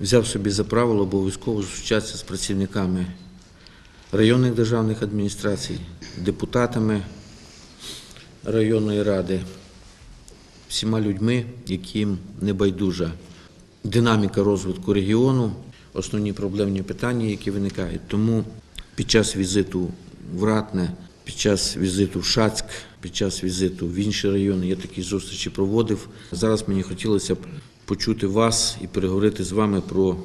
взяв собі за правило обов'язково зустрічатися з працівниками районних державних адміністрацій, депутатами районної ради, всіма людьми, яким не байдужа динаміка розвитку регіону, основні проблемні питання, які виникають. Тому під час візиту в Ратне, під час візиту в Шацьк, під час візиту в інші райони я такі зустрічі проводив. Зараз мені хотілося б почути вас і переговорити з вами про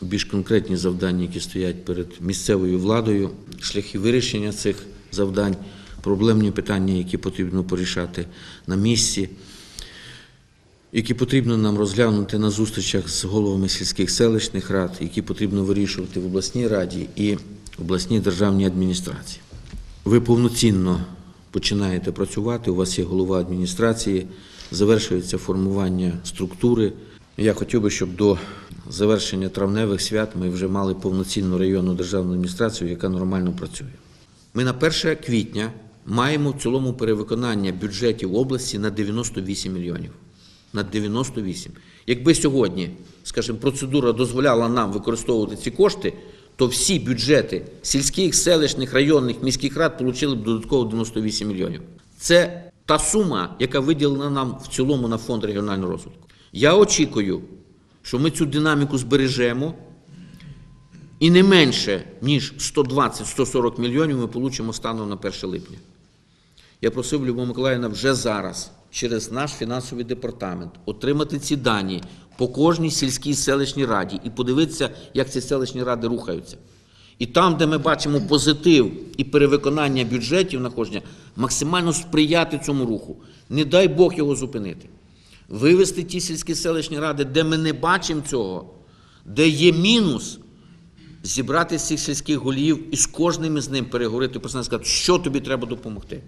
більш конкретні завдання, які стоять перед місцевою владою, шляхи вирішення цих завдань, проблемні питання, які потрібно порішати на місці які потрібно нам розглянути на зустрічах з головами сільських селищних рад, які потрібно вирішувати в обласній раді і обласній державній адміністрації. Ви повноцінно починаєте працювати, у вас є голова адміністрації, завершується формування структури. Я хотів би, щоб до завершення травневих свят ми вже мали повноцінну районну державну адміністрацію, яка нормально працює. Ми на 1 квітня маємо в цілому перевиконання бюджетів області на 98 мільйонів. На 98. Якби сьогодні, скажімо, процедура дозволяла нам використовувати ці кошти, то всі бюджети сільських, селищних, районних, міських рад отримали б додатково 98 мільйонів. Це та сума, яка виділена нам в цілому на фонд регіонального розвитку. Я очікую, що ми цю динаміку збережемо, і не менше, ніж 120-140 мільйонів ми получимо станом на 1 липня. Я просив Любов Миколаївна вже зараз, через наш фінансовий департамент, отримати ці дані по кожній сільській селищній раді і подивитися, як ці селищні ради рухаються. І там, де ми бачимо позитив і перевиконання бюджетів находження, максимально сприяти цьому руху. Не дай Бог його зупинити. Вивести ті сільські селищні ради, де ми не бачимо цього, де є мінус, зібрати всіх сільських голів і з кожним із ним переговорити, просто сказати, що тобі треба допомогти.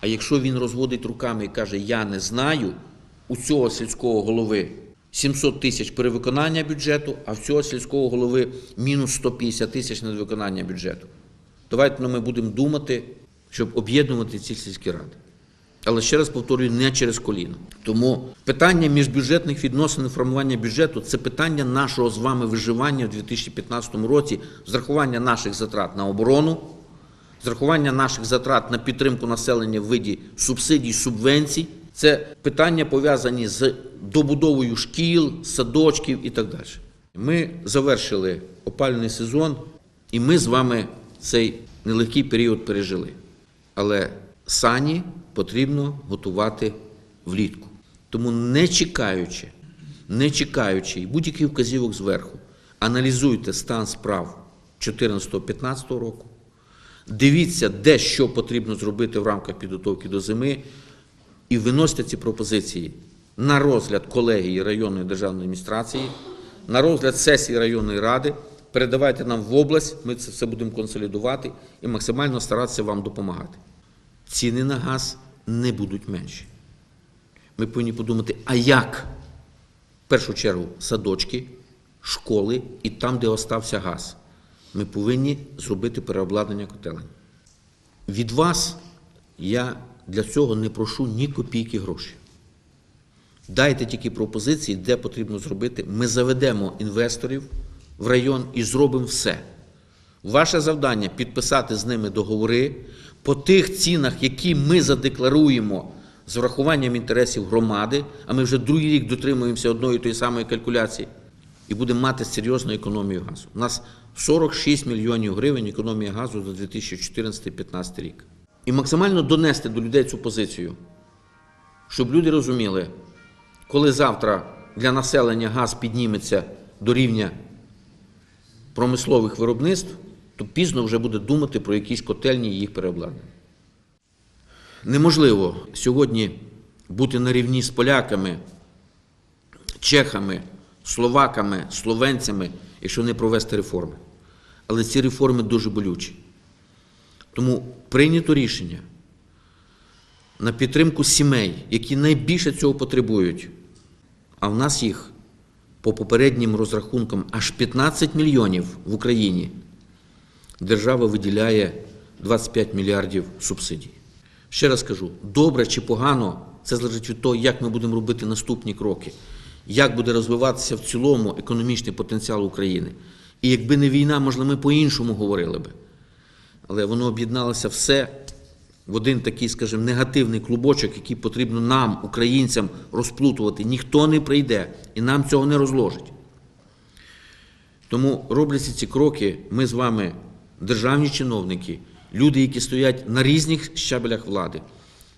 А якщо він розводить руками і каже, я не знаю, у цього сільського голови 700 тисяч перевиконання бюджету, а в цього сільського голови мінус 150 тисяч на виконання бюджету. Давайте ну, ми будемо думати, щоб об'єднувати ці сільські ради. Але ще раз повторюю, не через коліно. Тому питання міжбюджетних відносин і формування бюджету це питання нашого з вами виживання в 2015 році, з рахування наших затрат на оборону, з рахування наших затрат на підтримку населення в виді субсидій, субвенцій. Це питання пов'язані з добудовою шкіл, садочків і так далі. Ми завершили опальний сезон, і ми з вами цей нелегкий період пережили. Але сані потрібно готувати влітку. Тому не чекаючи, не чекаючи будь-яких вказівок зверху, аналізуйте стан справ 2014-2015 року. Дивіться, де що потрібно зробити в рамках підготовки до зими, і виносьте ці пропозиції на розгляд колегії районної державної адміністрації, на розгляд сесії районної ради. Передавайте нам в область, ми це все будемо консолідувати і максимально старатися вам допомагати. Ціни на газ не будуть менші. Ми повинні подумати, а як? В першу чергу садочки, школи і там, де остався газ. Ми повинні зробити переобладнання котелень. Від вас я для цього не прошу ні копійки грошей. Дайте тільки пропозиції, де потрібно зробити. Ми заведемо інвесторів в район і зробимо все. Ваше завдання підписати з ними договори по тих цінах, які ми задекларуємо з врахуванням інтересів громади, а ми вже другий рік дотримуємося одної тої самої калькуляції, і будемо мати серйозну економію газу. У нас 46 мільйонів гривень економія газу за 2014-2015 рік. І максимально донести до людей цю позицію, щоб люди розуміли, коли завтра для населення газ підніметься до рівня промислових виробництв, то пізно вже буде думати про якісь котельні і їх переобладнання. Неможливо сьогодні бути на рівні з поляками, чехами, словаками, словенцями, якщо не провести реформи. Але ці реформи дуже болючі. Тому прийнято рішення на підтримку сімей, які найбільше цього потребують. А в нас їх по попереднім розрахункам аж 15 мільйонів в Україні. Держава виділяє 25 мільярдів субсидій. Ще раз кажу, добре чи погано, це залежить від того, як ми будемо робити наступні кроки. як буде розвиватися в цілому економічний потенціал України. І якби не війна, можливо, ми по-іншому говорили би. Але воно об'єдналося все в один такий, скажімо, негативний клубочок, який потрібно нам, українцям, розплутувати. Ніхто не прийде і нам цього не розложить. Тому робляться ці кроки, ми з вами, державні чиновники, люди, які стоять на різних щабелях влади.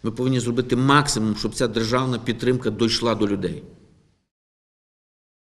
Ми повинні зробити максимум, щоб ця державна підтримка дійшла до людей.